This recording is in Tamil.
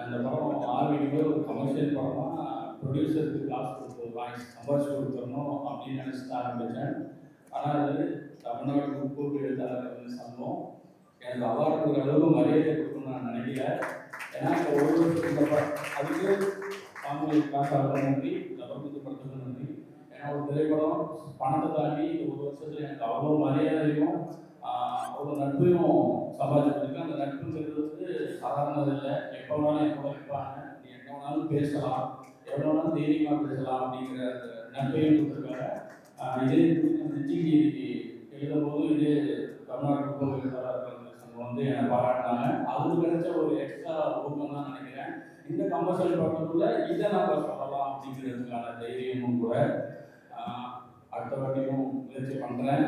அந்த படம் ஆரம்பிக்கும் ஒரு கமர்ஷியல் படமாக ப்ரொடியூசருக்கு காசு கொடுத்து வாங்கி சம்பாதிச்சு கொடுத்துடணும் அப்படின்னு நினச்சி தான் ஆரம்பித்தேன். ஆனால் அது தமிழ்நாடு முற்போக்கு எழுத்தாளர் வந்து சங்கம் எனக்கு அவார்டு அளவு மரியாதை கொடுக்கணும்னு நான் நினைக்கல. ஏன்னா இப்போ ஒரு இந்த படம் அதுக்கு தாமரை காசாக நன்றி லபகுத்து படத்துக்கு நன்றி. ஏன்னா ஒரு திரைப்படம் பணத்தை தாண்டி ஒரு வருஷத்தில் எனக்கு அவ்வளோ மரியாதையும் அவ்வளோ நட்பையும் சம்பாதிச்சிருக்கு அந்த நட்புங்கிறது சாதாரணதில்லை எப்போ வேணாலும் என் வைப்பாங்க நீ எப்போ வேணாலும் பேசலாம். எவ்வளோ வேணாலும் தைரியமாக பேசலாம் அப்படிங்கிற அந்த நட்பையும் கொடுத்துருக்காங்க. இதே நெஞ்சிக்கு எழுதும் போது இதே தமிழ்நாடு கோவில் வந்து என்னை பாராட்டினாங்க. அதுக்கு கிடைச்ச ஒரு எக்ஸ்ட்ரா ஊக்கம் தான் நினைக்கிறேன். இந்த கமர்ஷியல் படத்துக்குள்ள இதை நம்ம சொல்லலாம் அப்படிங்கிறதுக்கான தைரியமும் கூட அடுத்த வாட்டியும் முயற்சி பண்ணுறேன்